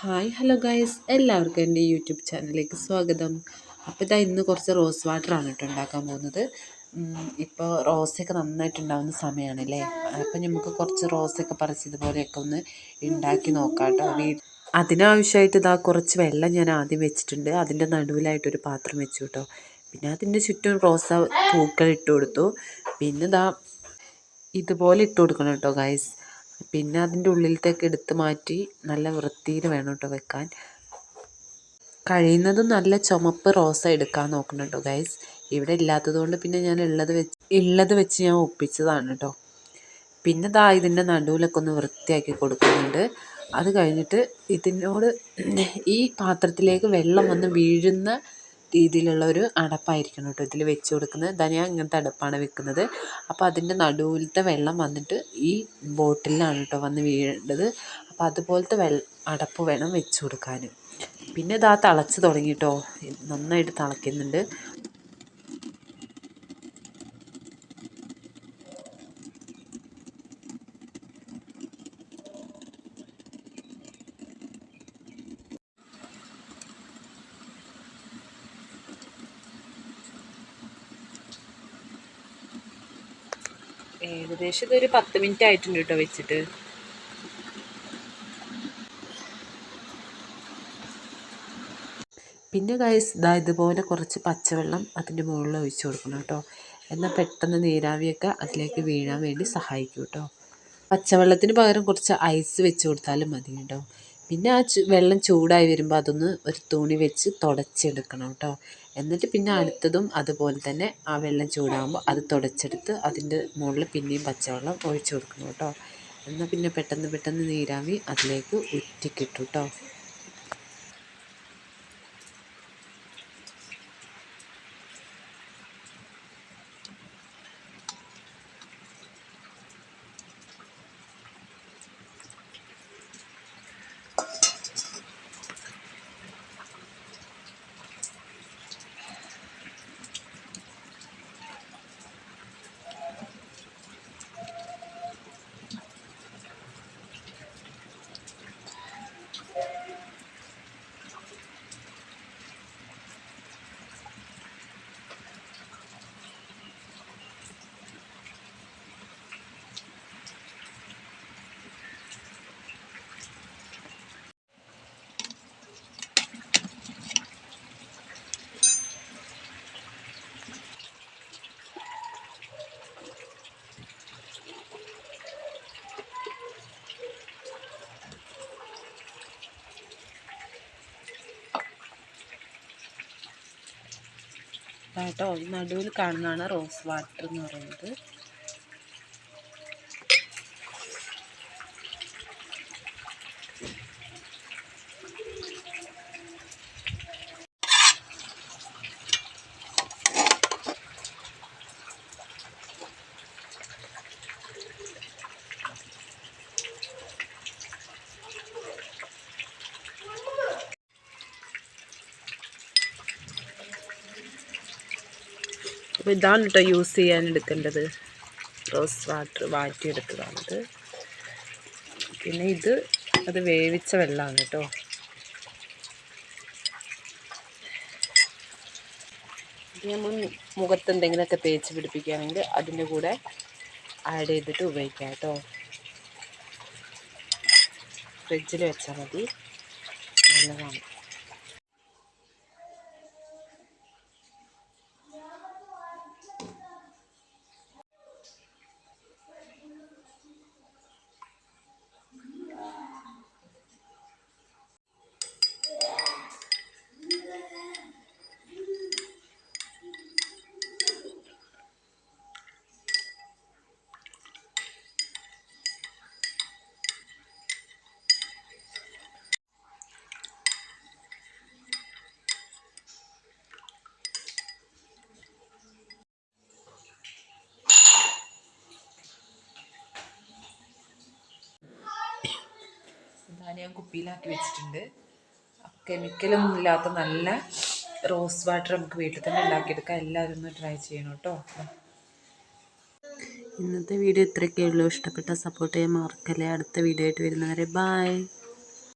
Hi hello guys. എല്ലാവർക്കും എന്റെ YouTube ചാനലിലേക്ക് സ്വാഗതം. അപ്പോൾ ഇതാ ഇന്ന് കുറച്ച് റോസ് വാട്ടറാണ് കേട്ടോ ഉണ്ടാക്കാൻ പോകുന്നത്. ഇപ്പോൾ റോസൊക്കെ നന്നായിട്ട് ഉണ്ടാകുന്ന സമയമാണല്ലേ അപ്പോൾ നമുക്ക് കുറച്ച് റോസൊക്കെ പറിച്ചതുപോലെയൊക്കെ ഒന്ന് ഉണ്ടാക്കി നോക്കാം കേട്ടോ. അതിനാവശ്യമായിട്ട് ഇതാ കുറച്ച് വെള്ളം ഞാൻ ആദ്യം വെച്ചിട്ടുണ്ട്. അതിന്റെ നടുവിലായിട്ടൊരു പാത്രം വെച്ചു കേട്ടോ. പിന്നെ അതിന്റെ ചുറ്റും റോസ പൂക്കൾ ഇട്ട് കൊടുത്തു. പിന്നെ ഇതാ ഇതുപോലെ ഇട്ട് കൊടുക്കണം കേട്ടോ ഗൈസ്. പിന്നെ അതിന്റെ ഉള്ളിലത്തേക്ക് എടുത്ത് മാറ്റി നല്ല വൃത്തിയിൽ വേണം കേട്ടോ വെക്കാൻ. കഴിയുന്നതും നല്ല ചുമപ്പ് റോസ എടുക്കാൻ നോക്കണം കേട്ടോ ഗൈസ് ഇവിടെ ഇല്ലാത്തത് കൊണ്ട് പിന്നെ ഞാൻ ഉള്ളത് വെച്ച് ഉള്ളത് വെച്ച് ഞാൻ ഒപ്പിച്ചതാണ് കേട്ടോ. പിന്നെ ദാ ഇതിന്റെ നടുവിലൊക്കെ ഒന്ന് വൃത്തിയാക്കി കൊടുക്കുന്നുണ്ട്. അത് കഴിഞ്ഞിട്ട് ഇതിനോട് ഈ പാത്രത്തിലേക്ക് വെള്ളം വന്ന് വീഴുന്ന രീതിയിലുള്ള ഒരു അടപ്പായിരിക്കണം കേട്ടോ ഇതിൽ വെച്ച് കൊടുക്കുന്നത്. ധനിയ ഇങ്ങനത്തെ അടപ്പാണ് വെക്കുന്നത്. അപ്പോൾ അതിന്റെ നടുവിലത്തെ വെള്ളം വന്നിട്ട് ഈ ബോട്ടിലാണ് കേട്ടോ വന്ന് വീഴേണ്ടത്. അപ്പോൾ അതുപോലത്തെ വെള്ള അടപ്പ് വേണം വെച്ച് കൊടുക്കാൻ പിന്നെ ഇതാ തിളച്ച് തുടങ്ങി കേട്ടോ. നന്നായിട്ട് തിളയ്ക്കുന്നുണ്ട്. ഏകദേശം ഇതൊരു പത്ത് മിനിറ്റ് ആയിട്ടുണ്ട് കേട്ടോ വെച്ചിട്ട്. പിന്നെ ഗൈസ് ഇതാ ഇതുപോലെ കുറച്ച് പച്ചവെള്ളം അതിന്റെ മുകളിൽ ഒഴിച്ചു കൊടുക്കണം കേട്ടോ. എന്നാൽ പെട്ടെന്ന് നീരാവിയൊക്കെ അതിലേക്ക് വീഴാൻ വേണ്ടി സഹായിക്കും കേട്ടോ. പച്ചവെള്ളത്തിന് പകരം കുറച്ച് ഐസ് വെച്ച് കൊടുത്താലും മതി കേട്ടോ. പിന്നെ ആ വെള്ളം ചൂടായി വരുമ്പോൾ അതൊന്ന് ഒരു തുണി വെച്ച് തുടച്ചെടുക്കണം കേട്ടോ എന്നിട്ട് പിന്നെ അടുത്തതും അതുപോലെ തന്നെ ആ വെള്ളം ചൂടാകുമ്പോൾ അത് തുടച്ചെടുത്ത് അതിന്റെ മുകളിൽ പിന്നെയും പച്ചവെള്ളം ഒഴിച്ചു കൊടുക്കണം കേട്ടോ എന്നാൽ പിന്നെ പെട്ടെന്ന് പെട്ടെന്ന് നീരാവി അതിലേക്ക് ഉറ്റിക്കിട്ടും കേട്ടോ കേട്ടോ നടുവിൽ കാണുന്നതാണ് റോസ് വാട്ടർ എന്ന് പറയുന്നത്. അപ്പോൾ ഇതാണ് കേട്ടോ യൂസ് ചെയ്യാൻ എടുക്കേണ്ടത്. റോസ് വാട്ടർ വാറ്റിയെടുത്തതാണിത്. പിന്നെ ഇത് അത് വേവിച്ച വെള്ളമാണ് കേട്ടോ. നമ്മൾ മുഖത്ത് എന്തെങ്കിലുമൊക്കെ തേച്ച് പിടിപ്പിക്കുകയാണെങ്കിൽ അതിന്റെ കൂടെ ആഡ് ചെയ്തിട്ട് ഉപയോഗിക്കാം കേട്ടോ. ഫ്രിഡ്ജിൽ വെച്ചാൽ മതി. നല്ലതാണ്. ഞാൻ കുപ്പിയിലാക്കി വെച്ചിട്ടുണ്ട്. കെമിക്കലൊന്നും ഇല്ലാത്ത നല്ല റോസ് വാട്ടർ നമുക്ക് വീട്ടിൽ തന്നെ ഉണ്ടാക്കിയെടുക്കാം. എല്ലാവരും ഒന്ന് ട്രൈ ചെയ്യണം കേട്ടോ. ഇന്നത്തെ വീഡിയോ ഇത്രയൊക്കെ ഉള്ളൂ. ഇഷ്ടപ്പെട്ട സപ്പോർട്ട് ചെയ്യാൻ മറക്കല്ലേ. അടുത്ത വീഡിയോ ആയിട്ട് വരുന്നവരെ ബായ്